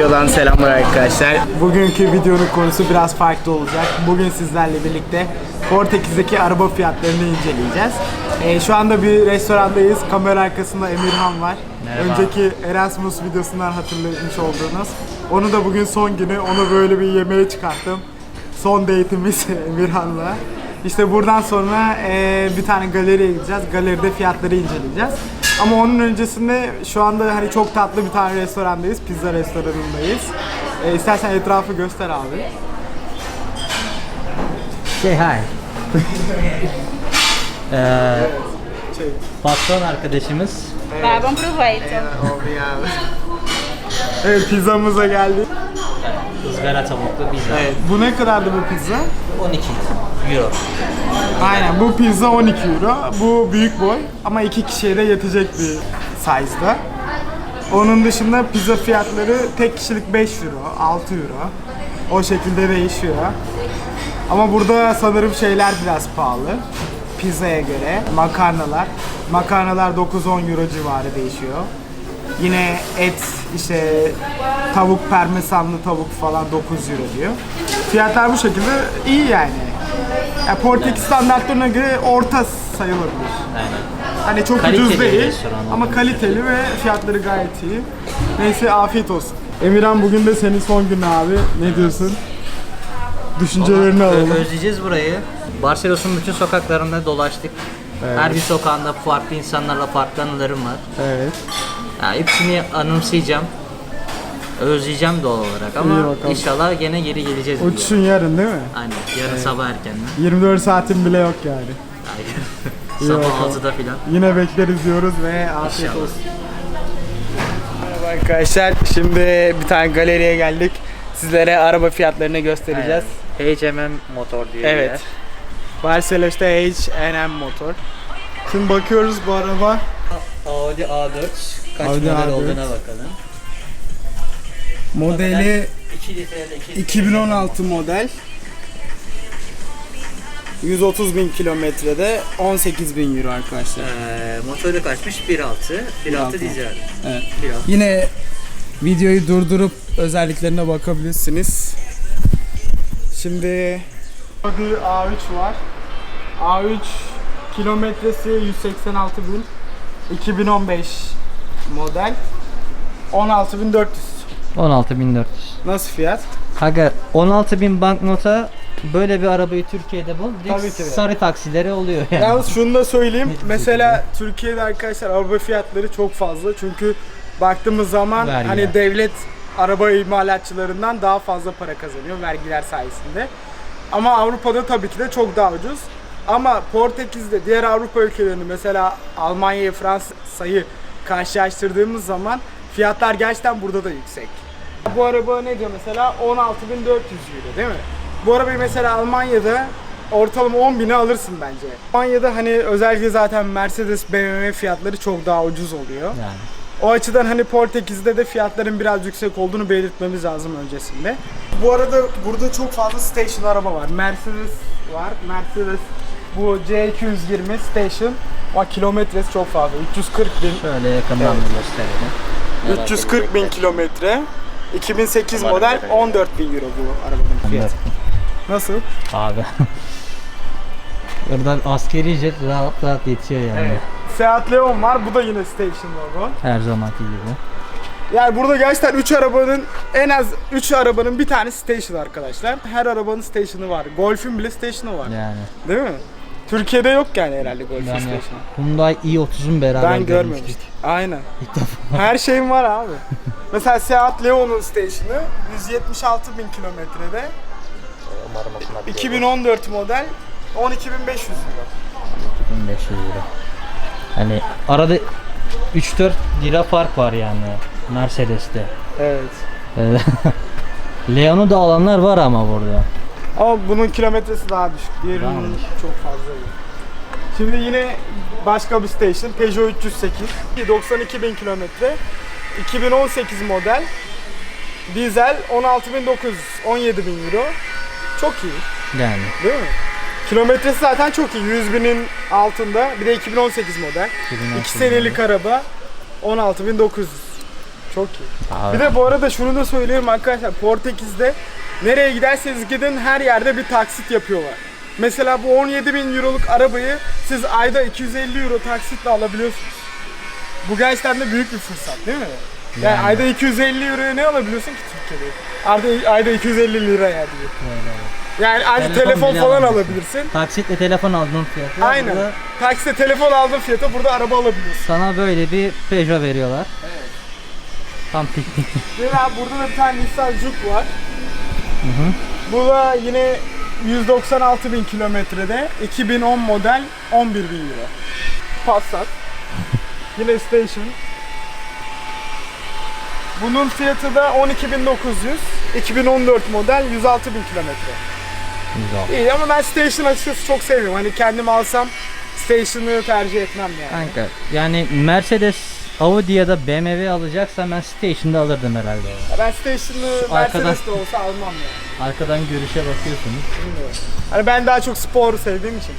Videodan selamlar arkadaşlar. Bugünkü videonun konusu biraz farklı olacak. Bugün sizlerle birlikte Portekiz'deki araba fiyatlarını inceleyeceğiz. Ee, şu anda bir restorandayız. Kamera arkasında Emirhan var. Merhaba. Önceki Erasmus videosundan hatırlamış olduğunuz. Onu da bugün son günü. Onu böyle bir yemeğe çıkarttım. Son date'imiz Emirhan'la. İşte buradan sonra eee, bir tane galeriye gideceğiz. Galeride fiyatları inceleyeceğiz. Ama onun öncesinde şu anda hani çok tatlı bir tane restorandayız. Pizza restoranındayız. Eee istersen etrafı göster abi. Say hi. Ee, Şey, patron arkadaşımız. Vá, bom proveito. evet pizzamıza geldik. ızgara tavuklu pizza. Evet. Bu ne kadardı bu pizza? 12 euro. Aynen bu pizza 12 euro. Bu büyük boy ama iki kişiye de yetecek bir size'da. Onun dışında pizza fiyatları tek kişilik 5 euro, 6 euro. O şekilde değişiyor. Ama burada sanırım şeyler biraz pahalı. Pizzaya göre makarnalar. Makarnalar 9-10 euro civarı değişiyor. Yine et işte tavuk parmesanlı tavuk falan 9 euro diyor. Fiyatlar bu şekilde iyi yani. Ya Portekiz standartlarına göre orta sayılabilir. Aynen. Hani çok Kaliteli ucuz bir değil restoran ama olduğunu kaliteli ve fiyatları gayet iyi. Neyse afiyet olsun. Emirhan bugün de senin son günü abi. Ne diyorsun? Düşüncelerini Ö- alalım. Özleyeceğiz burayı. Barcelona'nın bütün sokaklarında dolaştık. Her bir sokağında farklı insanlarla farklı anılarım var. Evet. Ya, hepsini anımsayacağım. Özleyeceğim doğal olarak ama inşallah gene geri geleceğiz. Uçuşun yarın değil mi? Aynen. Yarın sabah erkenden. 24 saatin bile yok yani. İyi sabah bakalım. 6'da filan. Yine bekleriz diyoruz ve afiyet İnşallah. olsun. Merhaba arkadaşlar. Şimdi bir tane galeriye geldik. Sizlere araba fiyatlarını göstereceğiz. HMM motor diyor. Evet. Barcelona'da H&M motor. Şimdi bakıyoruz bu araba. Audi A4 kaç Audi model A4. olduğuna bakalım. Modeli 2 litrede 2 2016 model. 130 bin kilometrede 18 bin euro arkadaşlar. Ee, motoru kaçmış 1.6 1.6 1.6. dizel. Evet. 1.6. Yine videoyu durdurup özelliklerine bakabilirsiniz. Şimdi Audi A3 var. A3 kilometresi 186 bin. 2015 model. 16.400. 16.400. Nasıl fiyat? Kanka 16.000 banknota böyle bir arabayı Türkiye'de bul. Tabii ki de. Sarı taksileri oluyor yani. Yalnız şunu da söyleyeyim. Mesela Türkiye'de arkadaşlar araba fiyatları çok fazla. Çünkü baktığımız zaman Vergiler. hani devlet araba imalatçılarından daha fazla para kazanıyor vergiler sayesinde. Ama Avrupa'da tabii ki de çok daha ucuz. Ama Portekiz'de diğer Avrupa ülkelerini mesela Almanya, Fransa'yı karşılaştırdığımız zaman fiyatlar gerçekten burada da yüksek. Bu araba ne diyor mesela 16.400 euro değil mi? Bu arabayı mesela Almanya'da ortalama 10 bine alırsın bence. Almanya'da hani özellikle zaten Mercedes, BMW fiyatları çok daha ucuz oluyor. Yani. O açıdan hani Portekiz'de de fiyatların biraz yüksek olduğunu belirtmemiz lazım öncesinde. Bu arada burada çok fazla station araba var. Mercedes var. Mercedes bu C220 station. Ama kilometresi çok fazla. 340 bin. Şöyle yakından bir gösterelim. Merak 340 bin kilometre. 2008 Umarım model öyle. 14 bin euro bu arabanın fiyatı. Nasıl? Abi. Buradan askeri jet rahat rahat yetiyor yani. Evet. Seat Leon var. Bu da yine station logo. Her zamanki gibi. Yani burada gerçekten 3 arabanın en az 3 arabanın bir tane station arkadaşlar. Her arabanın station'ı var. Golf'ün bile station'ı var. Yani. Değil mi? Türkiye'de yok yani herhalde Golf'ün Yani station'ı. Hyundai i30'un beraber Ben görmemiştim. görmüştük. Aynen. İlk defa. Her şeyim var abi. Mesela Seat Leon'un station'ı 176 bin kilometrede. Umarım okunabilir. 2014 model 12.500 euro. 1500 lira. Hani arada 3-4 lira fark var yani Mercedes'te. Evet. Ee, Leon'u da alanlar var ama burada. Ama bunun kilometresi daha düşük. Diğerinin çok fazla. iyi. Şimdi yine başka bir station Peugeot 308. 92 bin kilometre. 2018 model. Dizel 16.900, 17 bin euro. Çok iyi Yani. değil mi? Kilometresi zaten çok iyi. 100 binin altında. Bir de 2018 model. 2 2018 senelik araba 16.900. Çok iyi. Abi. Bir de bu arada şunu da söyleyeyim arkadaşlar. Portekiz'de nereye giderseniz gidin her yerde bir taksit yapıyorlar. Mesela bu 17 bin euroluk arabayı siz ayda 250 euro taksitle alabiliyorsunuz. Bu gerçekten de büyük bir fırsat değil mi? Yani, Yani. ayda 250 euroya ne alabiliyorsun ki Türkiye'de? Ayda, ayda 250 lira yani. Yani ayda Telefon telefon, falan alamıyorsun. alabilirsin. Taksitle telefon aldığın fiyatı. Aynen. burada Takside telefon aldığın fiyata burada araba alabiliyorsun. Sana böyle bir Peugeot veriyorlar. Tam piknik. Mesela burada da bir tane Nissan Juke var. Hı. Bu da yine 196 bin kilometrede 2010 model 11 bin euro. Passat. yine Station. Bunun fiyatı da 12.900. 2014 model 106 bin kilometre. Güzel. İyi ama ben Station açıkçası çok seviyorum. Hani kendim alsam Station'ı tercih etmem yani. Kanka yani Mercedes, Audi ya da BMW alacaksan ben Station'da alırdım herhalde. ya. Ben Station'ı Mercedes de olsa almam yani. Arkadan görüşe bakıyorsunuz. Bilmiyorum. Hani ben daha çok spor sevdiğim için.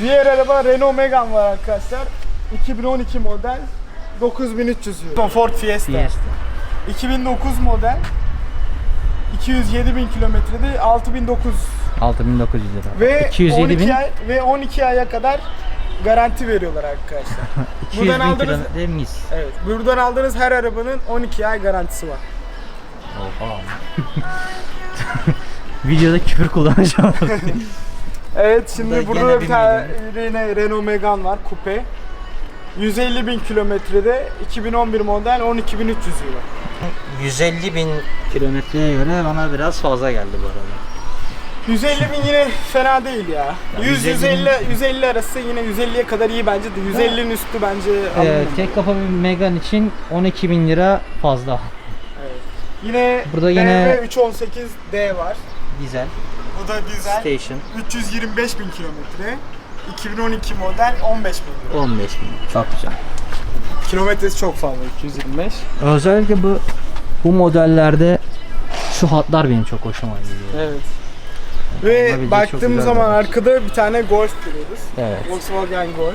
Diğer araba Renault Megane var arkadaşlar. 2012 model 9300 euro. Ford Fiesta. Fiesta. 2009 model 207 bin kilometrede 6900 6900 lira. ve 207 12 bin, ay ve 12 aya kadar garanti veriyorlar arkadaşlar. 200 buradan bin aldınız- kilometre mis. evet. Buradan aldığınız her arabanın 12 ay garantisi var. Oha. Videoda küfür kullanacağım. Evet şimdi Bu da burada gene da bir tane yine Renault Megane var coupe. 150 bin kilometrede 2011 model 12.300 euro. 150 bin kilometreye göre bana biraz fazla geldi bu arada. 150 bin yine fena değil ya. Ya 100 150 bin- 150 150 arası yine 150'ye kadar iyi bence de 150'nin üstü bence Ee, tek kafa bir Megane için 12 bin lira fazla. Evet. Yine Burada yine- BMW 318D var. Dizel. Bu da dizel. Station. 325 bin kilometre. 2012 model 15 bin euro. 15 bin. Çok güzel. Kilometresi çok fazla 225. Özellikle bu bu modellerde şu hatlar benim çok hoşuma gidiyor. Evet. Ve çok baktığımız güzel zaman bir- arkada bir tane Golf görüyoruz. Evet. Volkswagen Golf.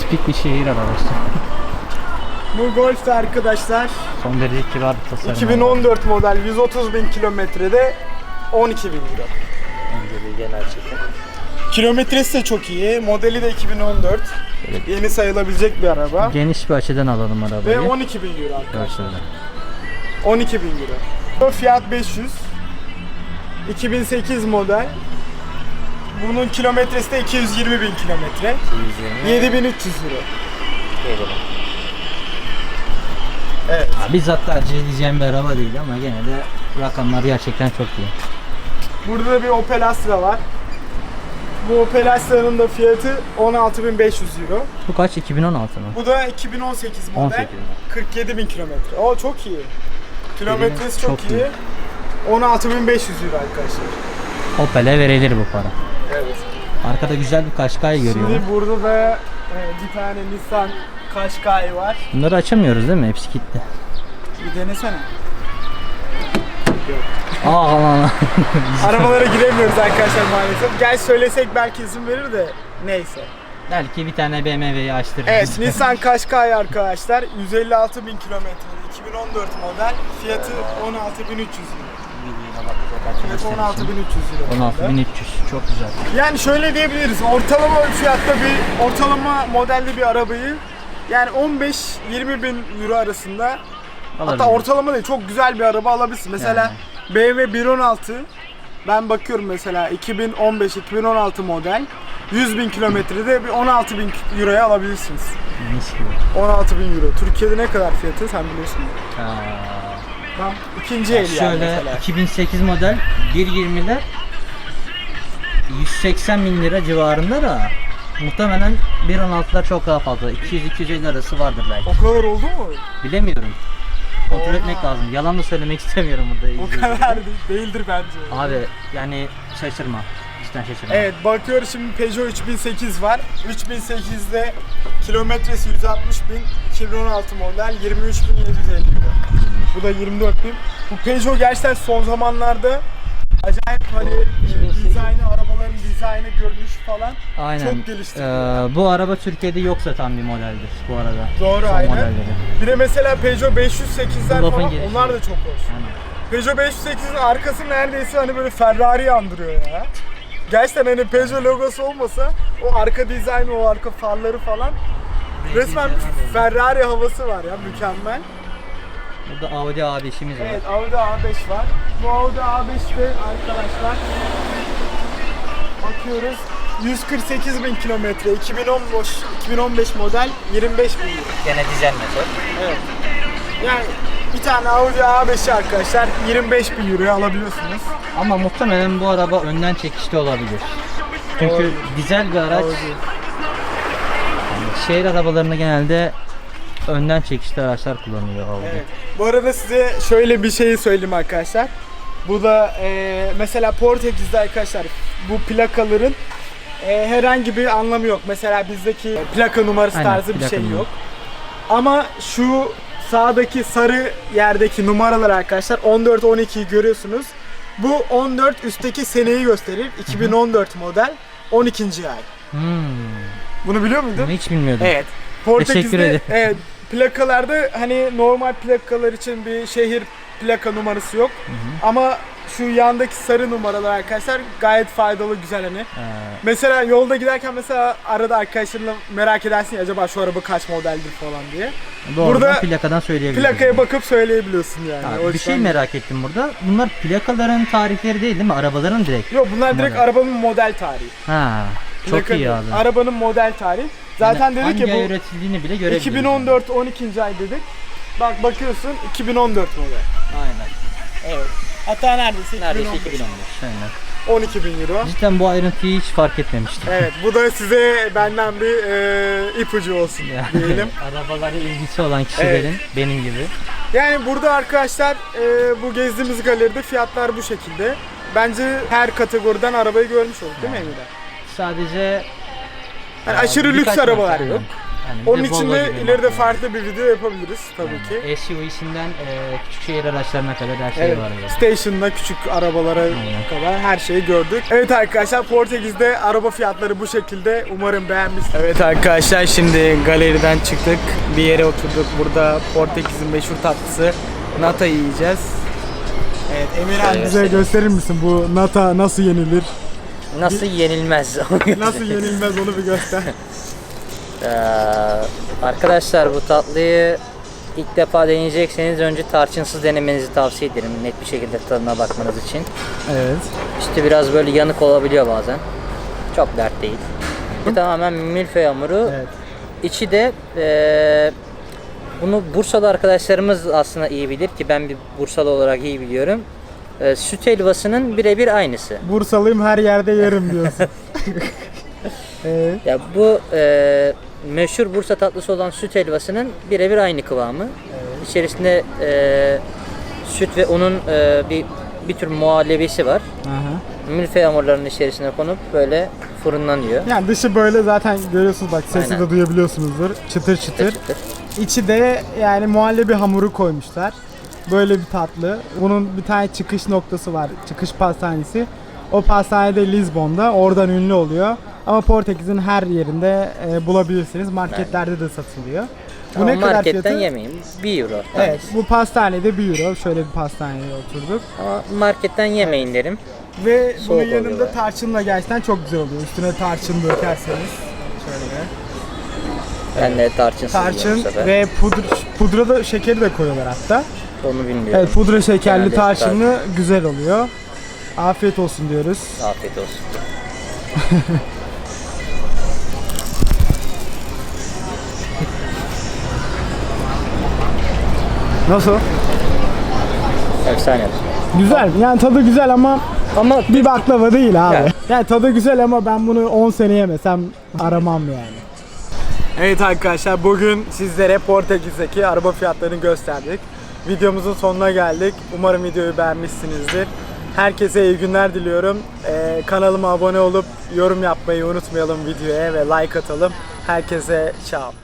Tipik bir şehir arabası. Bu Golf de arkadaşlar Son derece kibar bir tasarım. 2014 model 130 bin kilometrede 12 bin euro. Önceliği genel çekim. Kilometresi de çok iyi. Modeli de 2014. Evet. Yeni sayılabilecek bir araba. Geniş bir açıdan alalım arabayı. Ve 12 bin euro arkadaşlar. Görselde. 12 bin euro. Bu Fiat 500. 2008 model. Bunun kilometresi de 220 bin kilometre. 7300 euro. Evet. Ha, bizzat tercih edeceğim bir araba değil ama gene de rakamlar gerçekten çok iyi. Burada da bir Opel Astra var. Bu Opel Astra'nın da fiyatı 16.500 euro. Bu kaç? 2016 mı? Bu da 2018 model. 18 mi? 47 bin kilometre. O çok iyi. Kilometresi çok, Çok iyi. iyi. 16.500 euro arkadaşlar. Opel'e verilir bu para. Evet. Arkada güzel bir Qashqai görüyorum. Şimdi burada da e, bir tane Nissan Qashqai var. Bunları açamıyoruz değil mi? Hepsi kilitli. Bir denesene. Aa lan. Arabalara giremiyoruz arkadaşlar maalesef. Gel söylesek belki izin verir de neyse. Belki bir tane BMW'yi açtırırız. Evet Nissan Qashqai arkadaşlar 156 bin kilometrede 2014 model fiyatı 16.300 euro. Fiyatı 16.300 euro. 16300. Çok güzel. Yani şöyle diyebiliriz ortalama fiyatta bir ortalama modelli bir arabayı yani 15-20 bin euro arasında hatta Alabilirim. ortalama değil çok güzel bir araba alabilirsin. Mesela BMW 116 ben bakıyorum mesela 2015-2016 model 100 bin kilometrede bir 16 bin euroya alabilirsiniz. Mis gibi. 16 bin euro. Türkiye'de ne kadar fiyatı sen biliyorsun. Aa, Tam ikinci el yani şöyle mesela. 2008 model 1.20'ler 180 bin lira civarında da muhtemelen 1.16'lar çok daha fazla. 200-250 arası vardır belki. O kadar oldu mu? Bilemiyorum. Kontrol Oha. etmek lazım. Yalan da söylemek istemiyorum burada. O kadar değil- değildir bence. Abi yani şaşırma. Cidden şaşırma. Evet bakıyoruz şimdi Peugeot 3008 var. 3008'de kilometresi 160 bin, 2016 model 23 bin 750 euro. Bu da 24 bin. Bu Peugeot gerçekten son zamanlarda Acayip hani e, dizaynı, arabaların dizaynı, görünüşü falan Aynen. çok geliştiriliyor. Ee, bu araba Türkiye'de yok satan bir modeldir bu arada. Doğru Son aynen. modelleri. Bir de mesela Peugeot 508'ler Bu lafın falan gelişi. onlar da çok hoş. Aynen. Peugeot 508'in arkası neredeyse hani böyle Ferrari andırıyor ya. Gerçekten hani Peugeot logosu olmasa o arka dizaynı, o arka farları falan resmen Ferrari havası var ya mükemmel. Burada Audi A5'imiz var. Evet Audi A5 var. Bu Audi A5'te arkadaşlar bakıyoruz 148 bin kilometre 2015 2015 model 25 bin euro. Gene dizel motor. Evet. Yani bir tane Audi A5'i arkadaşlar 25 bin euroya alabiliyorsunuz. Ama muhtemelen bu araba önden çekişli olabilir. Çünkü Olabilir. dizel bir araç. Audi. Şehir arabalarında genelde önden çekişli araçlar kullanılıyor Audi. Evet. Bu arada size şöyle bir şeyi söyleyeyim arkadaşlar. Bu da e, mesela Portekiz'de arkadaşlar bu plakaların e, herhangi bir anlamı yok. Mesela bizdeki plaka numarası Aynen, tarzı bir plaka şey numara. yok. Ama şu sağdaki sarı yerdeki numaralar arkadaşlar 14 12'yi görüyorsunuz. Bu 14 üstteki seneyi gösterir. 2014 model 12. ay. Hmm, Bunu biliyor muydun? bunu hiç bilmiyordum. Evet. Teşekkür Portekiz'de ederim. evet, plakalarda hani normal plakalar için bir şehir plaka numarası yok. Ama şu yandaki sarı numaralar arkadaşlar gayet faydalı güzel hani. Ee, Mesela yolda giderken mesela arada arkadaşlarınla merak edersin ya acaba şu araba kaç modeldir falan diye. doğrudan Burada plakadan söyleyebilirim. Plakaya bakıp söyleyebiliyorsun yani. O bir şey merak ettim burada. Bunlar plakaların tarihleri değil değil mi? Arabaların direkt. Yok bunlar direkt Model. arabanın model tarihi. Ha, çok Plaka iyi abi. Arabanın model tarihi. Zaten dedik hangi ya bu üretildiğini bile görebiliyoruz. 2014 12. ay dedik. Bak bakıyorsun 2014 model. Aynen. Evet. Hatta neredeyse, Neredeyse 2015. 2015. Aynen. 12 bin euro. Cidden bu ayrıntıyı hiç fark etmemiştim. Evet bu da size benden bir e, ipucu olsun Yani diyelim. Arabalara ilgisi olan kişilerin benim gibi. Yani burada arkadaşlar e, bu gezdiğimiz galeride fiyatlar bu şekilde. Bence her kategoriden arabayı görmüş olduk değil mi Emine? Sadece Yani aşırı lüks arabalar yok. yani Onun için de ileride farklı bir video yapabiliriz tabii ki. Yani SUV'sinden e, küçük şehir araçlarına kadar her şey Evet, var. Yani. station'da küçük arabalara Aynen. kadar her şeyi gördük. Evet arkadaşlar Portekiz'de araba fiyatları bu şekilde. Umarım beğenmişsiniz. Evet arkadaşlar şimdi galeriden çıktık. Bir yere oturduk. Burada Portekiz'in meşhur tatlısı nata yiyeceğiz. Evet Emirhan bize gösterir misin bu nata nasıl yenilir? Nasıl yenilmez? Nasıl yenilmez onu bir göster. Ee, arkadaşlar bu tatlıyı ilk defa deneyecekseniz önce tarçınsız denemenizi tavsiye ederim. Net bir şekilde tadına bakmanız için. Evet. İşte biraz böyle yanık olabiliyor bazen. Çok dert değil. Bu tamamen milföy hamuru. Evet. İçi de eee, bunu Bursalı arkadaşlarımız aslında iyi bilir ki ben bir Bursalı olarak iyi biliyorum. Eee, süt helvasının birebir aynısı. Bursalıyım her yerde yerim diyorsun. evet. Ya bu eee, meşhur Bursa tatlısı olan süt helvasının birebir aynı kıvamı. İçerisinde eee, süt ve unun eee, bir bir tür muhallebisi var. Aha. Milföy hamurlarının içerisine konup böyle fırınlanıyor. Yani dışı böyle zaten görüyorsunuz bak sesi Aynen. de duyabiliyorsunuzdur. Çıtır çıtır. Çıtır çıtır. İçi de yani muhallebi hamuru koymuşlar. Böyle bir tatlı. Bunun bir tane çıkış noktası var. Çıkış pastanesi. O pastanede Lizbon'da. Oradan ünlü oluyor. Ama Portekiz'in her yerinde e, bulabilirsiniz. Marketlerde de satılıyor. Bu Ama ne kadar marketten fiyatı? yemeyin. 1 euro. Evet, bu pastanede 1 euro. Şöyle bir pastaneye oturduk. Ama marketten yemeyin derim. Ve Soğuk bunun yanında bayağı. tarçınla gerçekten çok güzel oluyor. Üstüne tarçın dökerseniz. Şöyle. Ben de Tarçın sefer. ve pudra, pudra da şekeri de koyuyorlar hatta. Onu bilmiyorum. Evet pudra şekerli Genelde tarçınlı güzel oluyor. Afiyet olsun diyoruz. Afiyet olsun. Nasıl? Efsane. Güzel. Yani tadı güzel ama Ama bir baklava değil abi. Ya. Yani tadı güzel ama ben bunu 10 sene yemesem aramam yani. Evet arkadaşlar bugün sizlere Portekiz'deki araba fiyatlarını gösterdik. Videomuzun sonuna geldik. Umarım videoyu beğenmişsinizdir. Herkese iyi günler diliyorum. Ee, kanalıma abone olup yorum yapmayı unutmayalım videoya ve like atalım. Herkese ciao.